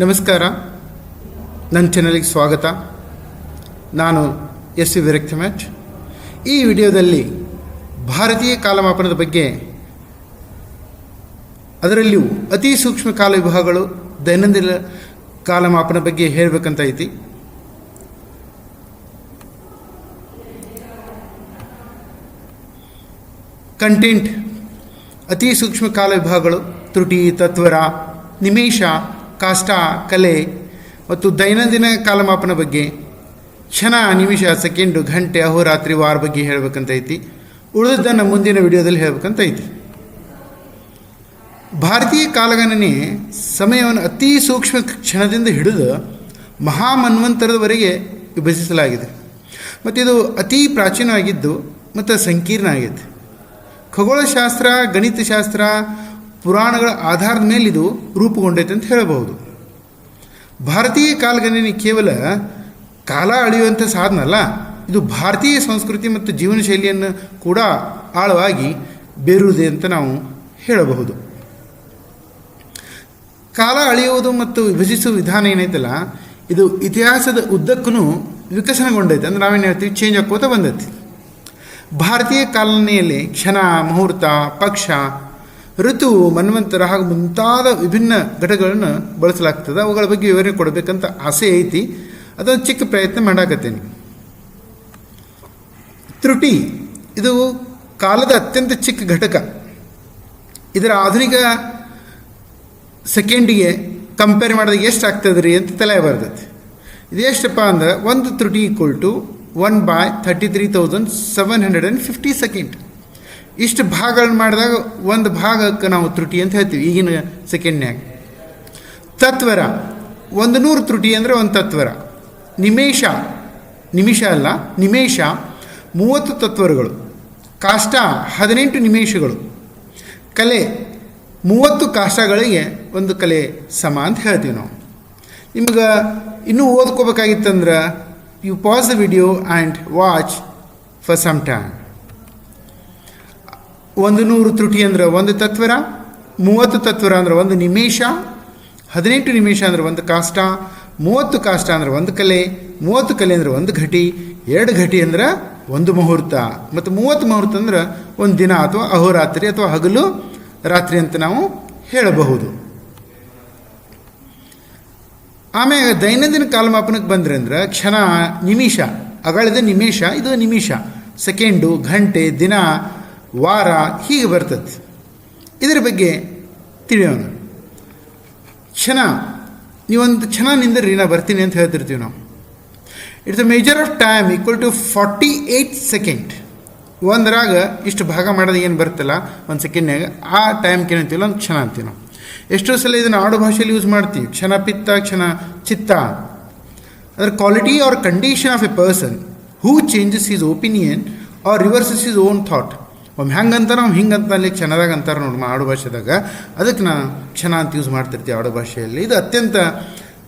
ನಮಸ್ಕಾರ. ನನ್ನ ಚಾನಲಿಗೆ ಸ್ವಾಗತ. ನಾನು ಎಸ್ ವಿ ವಿರಕ್ತ ಮ್ಯಾಚ್ ಈ ವಿಡಿಯೋದಲ್ಲಿ ಭಾರತೀಯ ಕಾಲಮಾಪನದ ಬಗ್ಗೆ, ಅದರಲ್ಲಿಯೂ ಅತಿ ಸೂಕ್ಷ್ಮ ಕಾಲ ವಿಭಾಗಗಳು ದೈನಂದಿನ ಕಾಲಮಾಪನ ಬಗ್ಗೆ ಹೇಳಬೇಕಂತ ಐತಿ. ಕಂಟೆಂಟ್ ಅತಿ ಸೂಕ್ಷ್ಮ ಕಾಲ ವಿಭಾಗಗಳು ತ್ರುಟಿ ತತ್ವರ, ನಿಮೇಷ ಕಾಷ್ಟ ಕಲೆ ಮತ್ತು ದೈನಂದಿನ ಕಾಲಮಾಪನ ಬಗ್ಗೆ ಕ್ಷಣ ನಿಮಿಷ ಸೆಕೆಂಡು ಗಂಟೆ ಅಹೋರಾತ್ರಿ ವಾರ ಬಗ್ಗೆ ಹೇಳಬೇಕಂತ ಐತಿ ಉಳಿದದ್ದನ್ನು ಮುಂದಿನ ವಿಡಿಯೋದಲ್ಲಿ ಹೇಳಬೇಕಂತ ಐತಿ ಭಾರತೀಯ ಕಾಲಗಣನೆ ಸಮಯವನ್ನು ಅತಿ ಸೂಕ್ಷ್ಮ ಕ್ಷಣದಿಂದ ಹಿಡಿದು ಮಹಾಮನ್ವಂತರದವರೆಗೆ ವಿಭಜಿಸಲಾಗಿದೆ. ಮತ್ತು ಇದು ಅತಿ ಪ್ರಾಚೀನವಾಗಿದ್ದು ಮತ್ತು ಸಂಕೀರ್ಣ ಆಗಿದೆ ಖಗೋಳಶಾಸ್ತ್ರ, ಗಣಿತಶಾಸ್ತ್ರ ಪುರಾಣಗಳ ಆಧಾರದ ಮೇಲೆ ಇದು ರೂಪುಗೊಂಡೈತೆ ಅಂತ ಹೇಳಬಹುದು. ಭಾರತೀಯ ಕಾಲಗಣನೆ ಕೇವಲ ಕಾಲ ಅಳೆಯುವಂಥ ಸಾಧನ ಅಲ್ಲ ಇದು ಭಾರತೀಯ ಸಂಸ್ಕೃತಿ ಮತ್ತು ಜೀವನ ಶೈಲಿಯನ್ನು ಕೂಡ ಆಳವಾಗಿ ಬೇರುವುದೇ ಅಂತ ನಾವು ಹೇಳಬಹುದು. ಕಾಲ ಅಳೆಯುವುದು ಮತ್ತು ವಿಭಜಿಸುವ ವಿಧಾನ ಏನೈತಲ್ಲ, ಇದು ಇತಿಹಾಸದ ಉದ್ದಕ್ಕೂ ವಿಕಸನಗೊಂಡೈತೆ. ಅಂದ್ರೆ ನಾವೇನು ಹೇಳ್ತೀವಿ ಚೇಂಜ್ ಆಕೋತ ಬಂದೈತಿ. ಭಾರತೀಯ ಕಾಲನೆಯಲ್ಲಿ ಕ್ಷಣ, ಮುಹೂರ್ತ, ಪಕ್ಷ ಋತು ಮನ್ವಂತರ ಹಾಗೂ ಮುಂತಾದ ವಿಭಿನ್ನ ಘಟಕಗಳನ್ನು ಬಳಸಲಾಗ್ತದೆ. ಅವುಗಳ ಬಗ್ಗೆ ವಿವರಣೆ ಕೊಡಬೇಕಂತ ಆಸೆ ಐತಿ. ಅದೊಂದು ಚಿಕ್ಕ ಪ್ರಯತ್ನ ಮಾಡಾಕತ್ತೇನೆ. ತ್ರುಟಿ. ಇದು ಕಾಲದ ಅತ್ಯಂತ ಚಿಕ್ಕ ಘಟಕ. ಇದರ ಆಧುನಿಕ ಸೆಕೆಂಡಿಗೆ ಕಂಪೇರ್ ಮಾಡಿದಾಗ ಎಷ್ಟು ಆಗ್ತದೆ ರೀ ಅಂತ ತಲೆ ಬರ್ತೈತಿ. ಇದು ಎಷ್ಟಪ್ಪ ಅಂದ್ರೆ ಒಂದು ತ್ರುಟಿ equal to one by thirty three thousand seven hundred and fifty second ಇಷ್ಟು ಭಾಗಗಳನ್ನ ಮಾಡಿದಾಗ ಒಂದು ಭಾಗಕ್ಕೆ ನಾವು ತ್ರುಟಿ ಅಂತ ಹೇಳ್ತೀವಿ, ಈಗಿನ ಸೆಕೆಂಡ್ನ್ಯಾಗ ತತ್ವರ, ಒಂದು ನೂರು ತ್ರುಟಿ ಅಂದರೆ ಒಂದು ತತ್ವರ. ನಿಮೇಶ ನಿಮಿಷ ಅಲ್ಲ ನಿಮೇಶ ಮೂವತ್ತು ತತ್ವರುಗಳು. ಕಾಷ್ಟ, ಹದಿನೆಂಟು ನಿಮೇಶಗಳು ಕಲೆ, ಮೂವತ್ತು ಕಾಷ್ಟಗಳಿಗೆ ಒಂದು ಕಲೆ ಸಮ ಅಂತ ಹೇಳ್ತೀವಿ ನಾವು. ನಿಮ್ಗೆ ಇನ್ನೂ ಓದ್ಕೋಬೇಕಾಗಿತ್ತಂದ್ರೆ you pause the video and watch for some time ಒಂದು ನೂರು ತ್ರುಟಿ ಅಂದ್ರೆ ಒಂದು ತತ್ವರ, ಮೂವತ್ತು ತತ್ವರ ಅಂದ್ರೆ ಒಂದು ನಿಮೇಷ, ಹದಿನೆಂಟು ನಿಮಿಷ ಅಂದ್ರೆ ಒಂದು ಕಾಷ್ಟ, ಮೂವತ್ತು ಕಾಷ್ಟ ಅಂದ್ರೆ ಒಂದು ಕಲೆ, ಮೂವತ್ತು ಕಲೆ ಅಂದ್ರೆ ಒಂದು ಘಟಿ, ಎರಡು ಘಟಿ ಅಂದ್ರೆ ಒಂದು ಮುಹೂರ್ತ. ಮತ್ತು ಮೂವತ್ತು ಮುಹೂರ್ತ ಅಂದ್ರೆ ಒಂದು ದಿನ ಅಥವಾ ಅಹೋರಾತ್ರಿ ಅಥವಾ ಹಗಲು ರಾತ್ರಿ ಅಂತ ನಾವು ಹೇಳಬಹುದು. ಆಮೇಲೆ ದೈನಂದಿನ ಕಾಲಮಾಪನಕ್ಕೆ ಬಂದ್ರೆ ಅಂದ್ರೆ ಕ್ಷಣ, ನಿಮಿಷ, ಅಗಳಿದ ನಿಮಿಷ, ಇದು ನಿಮಿಷ, ಸೆಕೆಂಡು, ಗಂಟೆ, ದಿನ ವಾರ ಹೀಗೆ ಬರ್ತದೆ. ಇದರ ಬಗ್ಗೆ ತಿಳಿಯೋಣ. ಕ್ಷಣ, ನೀವೊಂದು ಕ್ಷಣ ನಿಂದ್ರಿ ನಾ ಬರ್ತೀನಿ ಅಂತ ಹೇಳ್ತಿರ್ತೀವಿ ನಾವು. It's a measure of time equal to forty eight second ಒಂದರಾಗ ಇಷ್ಟು ಭಾಗ ಮಾಡೋದು ಏನು ಬರ್ತಲ್ಲ ಒಂದು ಸೆಕೆಂಡ್ನಾಗ ಆ ಟೈಮ್ಗೆ ಏನಂತೀವಲ್ಲ ಒಂದು ಕ್ಷಣ ಅಂತೀವಿ ನಾವು. ಎಷ್ಟೋ ಸಲ ಇದನ್ನು ಆಡು ಭಾಷೆಯಲ್ಲಿ ಯೂಸ್ ಮಾಡ್ತೀವಿ. ಕ್ಷಣ ಪಿತ್ತ, ಕ್ಷಣ ಚಿತ್ತ. ಅದರ quality or condition of a person who changes his opinion or reverses his own thought ಒಮ್ಮೆ ಹೆಂಗೆ ಅಂತಾರೆ ಅವ್ನು ಹಿಂಗಂತ ಅಲ್ಲಿ ಕ್ಷಣದಾಗ ಅಂತಾರೆ ನೋಡಿ ಆಡು ಭಾಷೆದಾಗ. ಅದಕ್ಕೆ ನಾ ಕ್ಷಣ ಅಂತ ಯೂಸ್ ಮಾಡ್ತಿರ್ತೀವಿ ಆಡು ಭಾಷೆಯಲ್ಲಿ. ಇದು ಅತ್ಯಂತ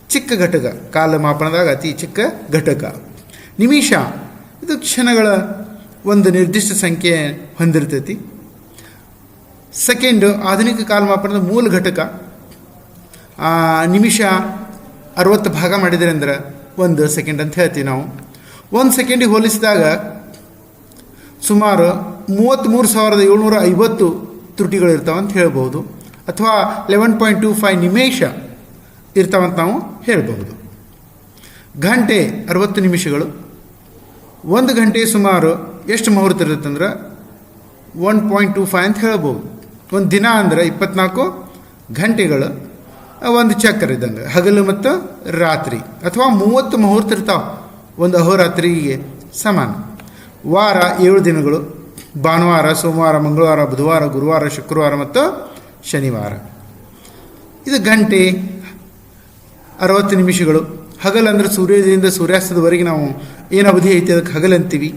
ಚಿಕ್ಕ ಘಟಕ. ಕಾಲ ಮಾಪನದಾಗ ಅತಿ ಚಿಕ್ಕ ಘಟಕ. ನಿಮಿಷ. ಇದು ಕ್ಷಣಗಳ ಒಂದು ನಿರ್ದಿಷ್ಟ ಸಂಖ್ಯೆ ಹೊಂದಿರ್ತೈತಿ. ಸೆಕೆಂಡು, ಆಧುನಿಕ ಕಾಲಮಾಪನದ ಮೂಲ ಘಟಕ. ನಿಮಿಷ ಅರವತ್ತು ಭಾಗ ಮಾಡಿದರೆ ಅಂದ್ರೆ ಒಂದು ಸೆಕೆಂಡ್ ಅಂತ ಹೇಳ್ತೀವಿ ನಾವು. ಒಂದು ಸೆಕೆಂಡಿಗೆ ಹೋಲಿಸಿದಾಗ ಸುಮಾರು ಮೂವತ್ತ್ಮೂರು ಸಾವಿರದ ಏಳ್ನೂರ ಐವತ್ತು ಅಂತ ಹೇಳ್ಬೋದು ಅಥವಾ ಲೆವೆನ್ ಪಾಯಿಂಟ್ ಟು ಫೈವ್ ನಿಮೇಷ ಇರ್ತಾವಂತ ನಾವು ಹೇಳಬಹುದು. ಗಂಟೆ ಅರವತ್ತು ನಿಮಿಷಗಳು. ಒಂದು ಗಂಟೆ ಸುಮಾರು ಎಷ್ಟು ಮುಹೂರ್ತ ಇರುತ್ತೆ ಅಂದ್ರೆ ಒನ್ ಪಾಯಿಂಟ್ ಟು ಫೈವ್ ಅಂತ ಹೇಳ್ಬೋದು ಒಂದು ದಿನ ಅಂದರೆ ಇಪ್ಪತ್ನಾಲ್ಕು ಗಂಟೆಗಳು. ಒಂದು ಚಕ್ರ ಇದ್ದಂಗೆ. ಹಗಲು ಮತ್ತು ರಾತ್ರಿ. ಅಥವಾ ಮೂವತ್ತು ಮುಹೂರ್ತ ಇರ್ತಾವೆ. ಒಂದು ಅಹೋರಾತ್ರಿಗೆ ಸಮಾನ. ವಾರ ಏಳು ದಿನಗಳು. ಭಾನುವಾರ, ಸೋಮವಾರ, ಮಂಗಳವಾರ, ಬುಧವಾರ, ಗುರುವಾರ, ಶುಕ್ರವಾರ ಮತ್ತು ಶನಿವಾರ. ಇದು ಗಂಟೆ ಅರವತ್ತು ನಿಮಿಷಗಳು. ಹಗಲು ಅಂದರೆ ಸೂರ್ಯೋದಯದಿಂದ ಸೂರ್ಯಾಸ್ತದವರೆಗೆ ನಾವು ಏನು ಅವಧಿ ಐತಿ? ಅದಕ್ಕೆ ಹಗಲಂತೀವಿ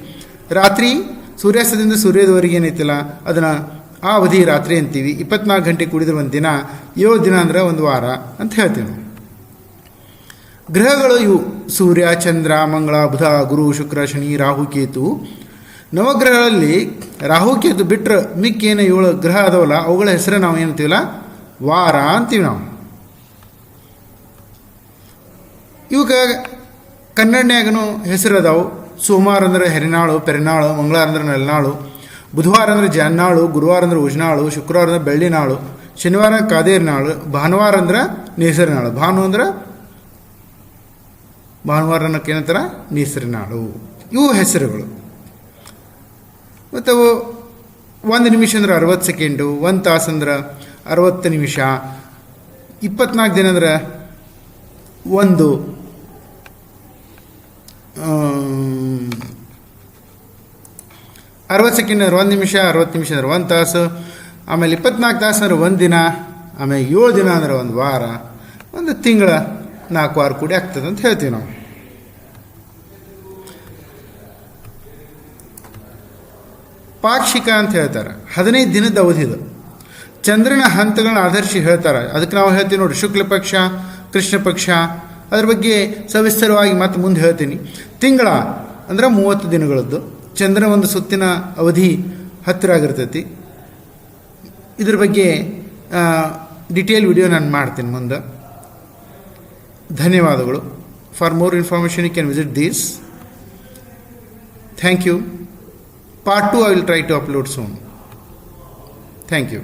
ರಾತ್ರಿ ಸೂರ್ಯಾಸ್ತದಿಂದ ಸೂರ್ಯೋದಯವರೆಗೆ ಏನೈತಿಲ್ಲ, ಅದನ್ನು ಆ ಅವಧಿ ರಾತ್ರಿ ಅಂತೀವಿ. ಇಪ್ಪತ್ನಾಲ್ಕು ಗಂಟೆ ಕೂಡಿದ ಒಂದು ದಿನ, ಏಳು ದಿನ ಅಂದ್ರೆ ಒಂದು ವಾರ ಅಂತ ಹೇಳ್ತೀವಿ ಗ್ರಹಗಳು ಇವು. ಸೂರ್ಯ, ಚಂದ್ರ, ಮಂಗಳ, ಬುಧ, ಗುರು, ಶುಕ್ರ, ಶನಿ, ರಾಹು, ಕೇತು. ನವಗ್ರಹಗಳಲ್ಲಿ ರಾಹುಕೇತು ಬಿಟ್ಟರೆ ಮಿಕ್ಕೇನು ಏಳು ಗ್ರಹ ಅದಾವಲ್ಲ ಅವುಗಳ ಹೆಸರು ನಾವು ಏನಂತೀವಲ್ಲ ವಾರ ಅಂತೀವಿ ನಾವು. ಇವಾಗ ಕನ್ನಡನ್ಯಾಗನು ಹೆಸರು ಅದಾವು. ಸೋಮವಾರ ಅಂದ್ರೆ ಹೆರಿನಾಳು, ಪೆರಿನಾಳು, ಮಂಗಳವಾರ ಅಂದ್ರೆ ನೆಲನಾಳು, ಬುಧವಾರ ಅಂದ್ರೆ ಜಾನ್ನಾಳು ಗುರುವಾರ ಅಂದ್ರೆ ಉಜ್ನಾಳು ಶುಕ್ರವಾರ ಅಂದ್ರೆ ಬೆಳ್ಳಿನಾಳು, ಶನಿವಾರ ಕಾದೇರಿನಾಳು, ಭಾನುವಾರ ಅಂದ್ರೆ ನೇಸರಿನಾಳು. ಭಾನು ಅಂದ್ರೆ ಭಾನುವಾರ ಏನಂತಾರ? ನೇಸರಿನಾಳು. ಇವು ಹೆಸರುಗಳು. ಮತ್ತು ಒಂದು ನಿಮಿಷ ಅಂದ್ರೆ ಅರವತ್ತು ಸೆಕೆಂಡು, ಒಂದು ತಾಸು ಅಂದ್ರೆ ಅರವತ್ತು ನಿಮಿಷ, ಇಪ್ಪತ್ನಾಲ್ಕು ದಿನ ಅಂದ್ರೆ ಒಂದು, ಅರವತ್ತು ಸೆಕೆಂಡ್ ಅಂದ್ರೆ ಒಂದು ನಿಮಿಷ, ಅರವತ್ತು ನಿಮಿಷ ಅಂದ್ರೆ ಒಂದು ತಾಸು, ಆಮೇಲೆ ಇಪ್ಪತ್ನಾಲ್ಕು ತಾಸು ಅಂದ್ರೆ ಒಂದು ದಿನ, ಆಮೇಲೆ ಏಳು ದಿನ ಅಂದ್ರೆ ಒಂದು ವಾರ, ಒಂದು ತಿಂಗಳ, ನಾಲ್ಕು ವಾರ ಕೂಡಿ ಆಗ್ತದೆ ಅಂತ ಹೇಳ್ತೀವಿ ನಾವು. ಪಾಕ್ಷಿಕ ಅಂತ ಹೇಳ್ತಾರೆ. ಹದಿನೈದು ದಿನದ ಅವಧಿ ಇದು. ಚಂದ್ರನ ಹಂತಗಳನ್ನ ಆಧರಿಸಿ ಹೇಳ್ತಾರೆ. ಅದಕ್ಕೆ ನಾವು ಹೇಳ್ತೀವಿ ನೋಡಿ ಶುಕ್ಲ ಪಕ್ಷ, ಕೃಷ್ಣ ಪಕ್ಷ, ಅದ್ರ ಬಗ್ಗೆ ಸವಿಸ್ತರವಾಗಿ ಮತ್ತೆ ಮುಂದೆ ಹೇಳ್ತೀನಿ. ತಿಂಗಳ ಅಂದ್ರೆ ಮೂವತ್ತು ದಿನಗಳದ್ದು. ಚಂದ್ರ ಒಂದು ಸುತ್ತಿನ ಅವಧಿ ಹತ್ತಿರ ಆಗಿರ್ತೈತಿ. ಇದ್ರ ಬಗ್ಗೆ ಡಿಟೇಲ್ ವಿಡಿಯೋ ನಾನು ಮಾಡ್ತೀನಿ ಮುಂದೆ. ಧನ್ಯವಾದಗಳು. For more information you can visit these thank you part 2 I will try to upload soon. Thank you.